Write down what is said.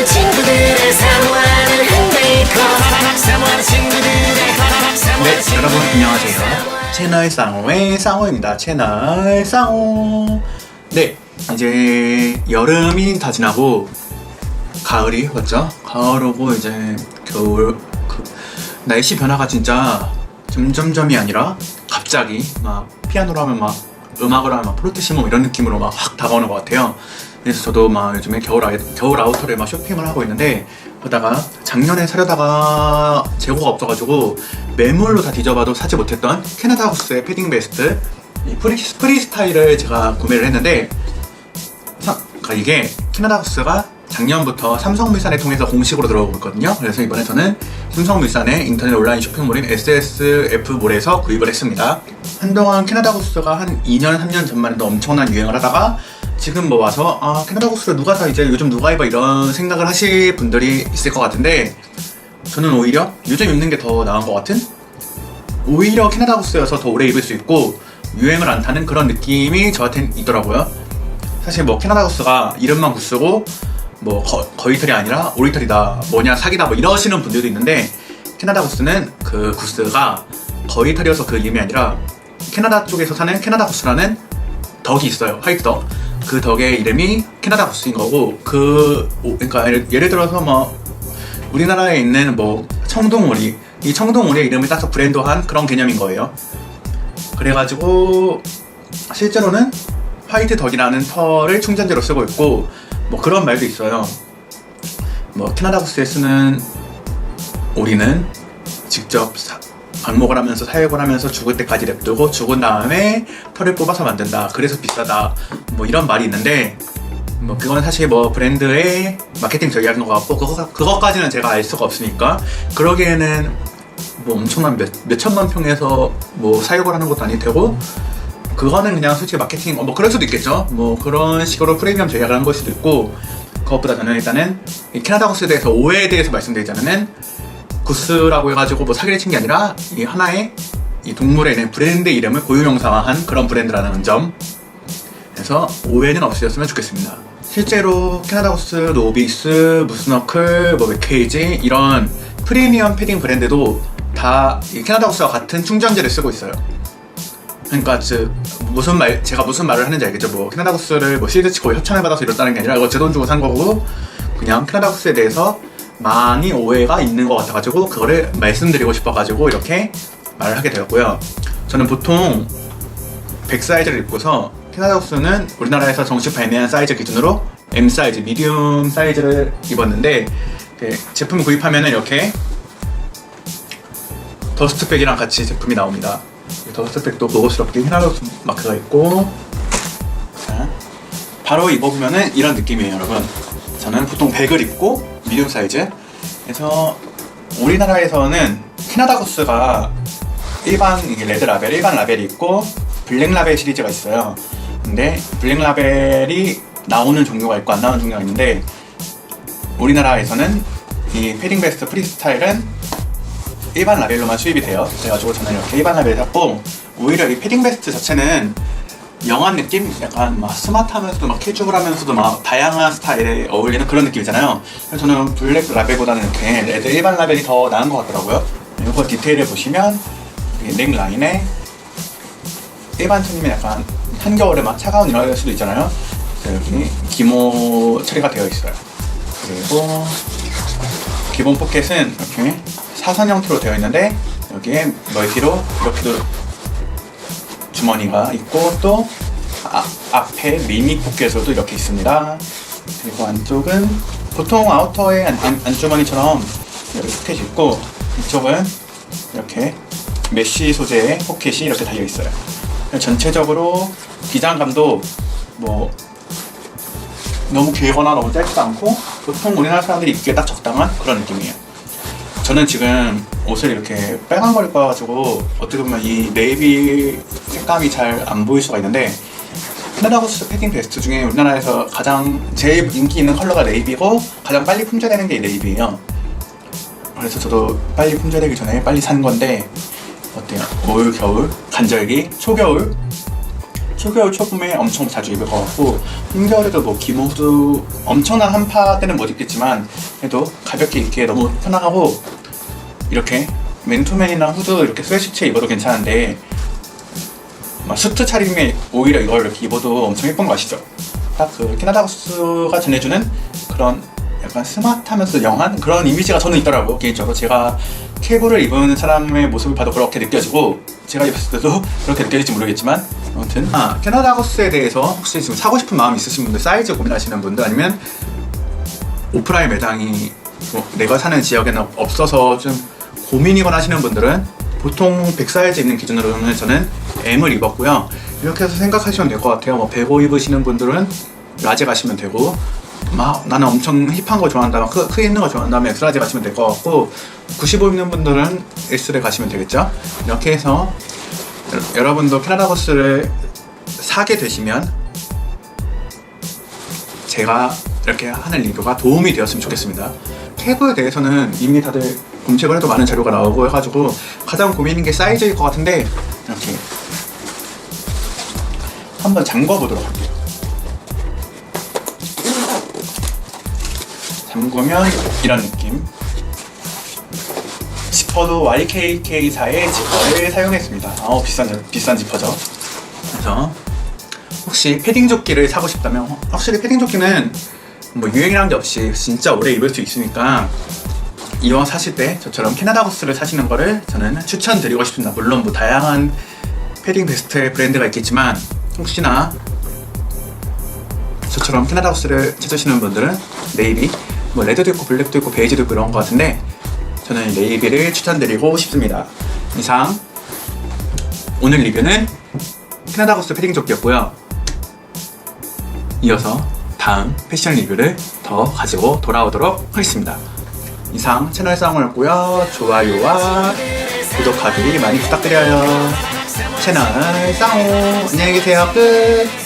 사모하는 친구들의 사모하는 흔들고 사모하는 친구들의 사모하는 네, 여러분 안녕하세요. 채널 쌍호의 쌍호입니다. 채널 쌍호. 네, 이제 여름이 다 지나고 가을이 왔죠. 가을 오고 이제 겨울 그 날씨 변화가 진짜 점점점이 아니라 갑자기 막 피아노로 하면 막 음악을 하면 막 프로테시모 이런 느낌으로 막 확 다가오는 것 같아요. 그래서 저도 막 요즘에 겨울 아이, 겨울 아우터를 막 쇼핑을 하고 있는데 그러다가 작년에 사려다가 재고가 없어가지고 매물로 다 뒤져봐도 사지 못했던 캐나다 하우스의 패딩 베스트 이 프리, 프리스타일을 제가 구매를 했는데 사- 그러니까 이게 캐나다 하우스가 작년부터 삼성물산을 통해서 공식으로 들어오고 있거든요. 그래서 이번에 저는 삼성물산의 인터넷 온라인 쇼핑몰인 SSF몰에서 구입을 했습니다. 한동안 캐나다 하우스가 한 2년, 3년 전만 해도 엄청난 유행을 하다가 지금 뭐 와서 아 캐나다 하우스를 누가 사 이제 요즘 누가 입어 이런 생각을 하실 분들이 있을 것 같은데 저는 오히려 요즘 입는 게 더 나은 것 같은? 오히려 캐나다 하우스여서 더 오래 입을 수 있고 유행을 안 타는 그런 느낌이 저한테는 있더라고요. 사실 뭐 캐나다 구스가 이름만 구스고 뭐 거, 거위털이 아니라 오리털이다 뭐냐 사기다 뭐 이러시는 분들도 있는데 캐나다 구스는 그 구스가 거위털이어서 그 이름이 아니라 캐나다 쪽에서 사는 캐나다 구스라는 덕이 있어요. 화이트 덕 그 덕의 이름이 캐나다 구스인 거고 그 오- 그러니까 예를, 들어서 뭐 우리나라에 있는 뭐 청동오리 이 청동오리의 이름을 따서 브랜드한 그런 개념인 거예요 그래가지고 실제로는 화이트 덕이라는 털을 충전재로 쓰고 있고 뭐 그런 말도 있어요. 뭐 캐나다 구스에 쓰는 오리는 직접 사- 방목을 하면서 사육을 하면서 죽을 때까지 냅두고 죽은 다음에 털을 뽑아서 만든다. 그래서 비싸다. 뭐 이런 말이 있는데 뭐 그건 사실 뭐 브랜드의 마케팅 전략인 것 같고 그거, 그것까지는 제가 알 수가 없으니까 그러기에는 뭐 엄청난 몇, 몇 천만 평에서 뭐 사육을 하는 것도 아닐 테고 그거는 그냥 솔직히 마케팅 어, 뭐 그럴 수도 있겠죠 뭐 그런 식으로 프리미엄 전략을 한 걸 수도 있고 그것보다 저는 일단은 이 캐나다 구스에 대해서 오해에 대해서 말씀드리자면은 구스라고 해가지고 뭐 사기를 친 게 아니라 이 하나의 이 동물에 있는 브랜드 이름을 고유명사화한 그런 브랜드라는 점 그래서 오해는 없으셨으면 좋겠습니다. 실제로 캐나다 구스, 노비스, 무스너클, 뭐 맥케이지 이런 프리미엄 패딩 브랜드도 다이 캐나다 구스와 같은 충전재를 쓰고 있어요. 그러니까 즉 무슨 말 제가 무슨 말을 하는지 알겠죠? 뭐 캐나다 구스를 뭐 시드 치 고 협찬을 받아서 이렇다는 게 아니라 이거 제 돈 주고 산 거고 그냥 캐나다 구스에 대해서 많이 오해가 있는 것 같아가지고 그거를 말씀드리고 싶어가지고 이렇게 말을 하게 되었고요. 저는 보통 100 사이즈를 입고서 캐나다 구스는 우리나라에서 정식 발매한 사이즈 기준으로 M 사이즈, 미디움 사이즈를 입었는데 그 제품 구입하면 이렇게 더스트백이랑 같이 제품이 나옵니다. 이 더스트백도 고급스럽게 캐나다 구스 마크가 있고 자, 바로 입어보면은 이런 느낌이에요, 여러분. 저는 보통 100을 입고 미디움 사이즈. 그래서 우리나라에서는 캐나다 구스가 일반 이게 레드 라벨, 일반 라벨이 있고 블랙 라벨 시리즈가 있어요. 근데 블랙 라벨이 나오는 종류가 있고 안 나오는 종류가 있는데 우리나라에서는 이 패딩 베스트 프리스타일은 일반 라벨로만 수입이 돼요. 그래가지고 저는 이렇게 일반 라벨 샀고 오히려 이 패딩 베스트 자체는 영한 느낌? 약간 막 스마트하면서도 막 캐주얼하면서도 막 다양한 스타일에 어울리는 그런 느낌이잖아요. 그래서 저는 블랙 라벨보다는 이렇게 레드 일반 라벨이 더 나은 것 같더라고요. 이거 디테일을 보시면 이넥 라인에 일반 톤이면 약간 한겨울에 막 차가운 이럴 수도 있잖아요. 여기 기모 처리가 되어 있어요. 그리고 기본 포켓은 이렇게 사선 형태로 되어 있는데 여기에 멀티로 이렇게도 주머니가 있고 또 아, 앞에 미니 포켓으로도 이렇게 있습니다. 그리고 안쪽은 보통 아우터의 안, 안, 안주머니처럼 여기 포켓이 있고 이쪽은 이렇게 메쉬 소재의 포켓이 이렇게 달려 있어요. 전체적으로 기장감도 뭐 너무 길거나 너무 짧지도 않고 보통 우리나라 사람들이 입기에 딱 적당한 그런 느낌이에요. 저는 지금 옷을 이렇게 빨간 걸 입어가지고 어떻게 보면 이 네이비 색감이 잘 안 보일 수가 있는데 캐나다구스 패딩 베스트 중에 우리나라에서 가장 제일 인기 있는 컬러가 네이비고 가장 빨리 품절되는 게 네이비예요. 그래서 저도 빨리 품절되기 전에 빨리 산 건데 어때요? 올 겨울 간절기 초겨울 초겨울 초봄에 엄청 자주 입을 것 같고 한겨울에도 뭐 기모 후드 엄청난 한파 때는 못 입겠지만 그래도 가볍게 입기에 너무 편하고 이렇게 맨투맨이나 후드 이렇게 스웨시츠에 입어도 괜찮은데 막 수트 차림에 오히려 이걸 이렇게 입어도 엄청 예쁜 거 아시죠? 딱 그 캐나다우스가 전해주는 그런 약간 스마트하면서 영한 그런 이미지가 저는 있더라고요 개인적으로 제가 캐브를 입은 사람의 모습을 봐도 그렇게 느껴지고 제가 입었을 때도 그렇게 느껴질지 모르겠지만 아무튼 아 캐나다우스에 대해서 혹시 지금 사고 싶은 마음 있으신 분들 사이즈 고민하시는 분들 아니면 오프라인 매장이 뭐 내가 사는 지역에는 없어서 좀 고민이거나 하시는 분들은 보통 100사이즈 입는 기준으로는 저는 M을 입었고요. 이렇게 해서 생각하시면 될 것 같아요. 뭐 105 입으시는 분들은 라지 가시면 되고 막 나는 엄청 힙한 거 좋아한다, 크, 크 있는 거 좋아한다 면 엑스라지 가시면 될 것 같고 95 입는 분들은 S를 가시면 되겠죠. 이렇게 해서 여- 여러분도 캐나다 버스를 사게 되시면 제가 이렇게 하는 리뷰가 도움이 되었으면 좋겠습니다. 캐브에 대해서는 이미 다들 검색을 해도 많은 자료가 나오고 해가지고 가장 고민인 게 사이즈일 것 같은데 이렇게 한번 잠궈 보도록 할게요. 잠그면 이런 느낌. 지퍼도 YKK사의 지퍼를 사용했습니다. 아우 비싼 비싼 지퍼죠. 그래서 혹시 패딩 조끼를 사고 싶다면 확실히 패딩 조끼는 뭐 유행이란 게 없이 진짜 오래 입을 수 있으니까 이왕 사실 때 저처럼 캐나다 구스를 사시는 거를 저는 추천드리고 싶습니다. 물론 뭐 다양한 패딩 베스트 브랜드가 있겠지만 혹시나 저처럼 캐나다 구스를 찾으시는 분들은 네이비 뭐 레드도 있고 블랙도 있고 베이지도 있고 이런 거 같은데 저는 네이비를 추천드리고 싶습니다. 이상 오늘 리뷰는 캐나다 구스 패딩 조끼였고요. 이어서 다음 패션 리뷰를 더 가지고 돌아오도록 하겠습니다. 이상 채널 쌍호였고요. 좋아요와 구독하기 많이 부탁드려요. 채널 쌍호 안녕히 계세요. 끝.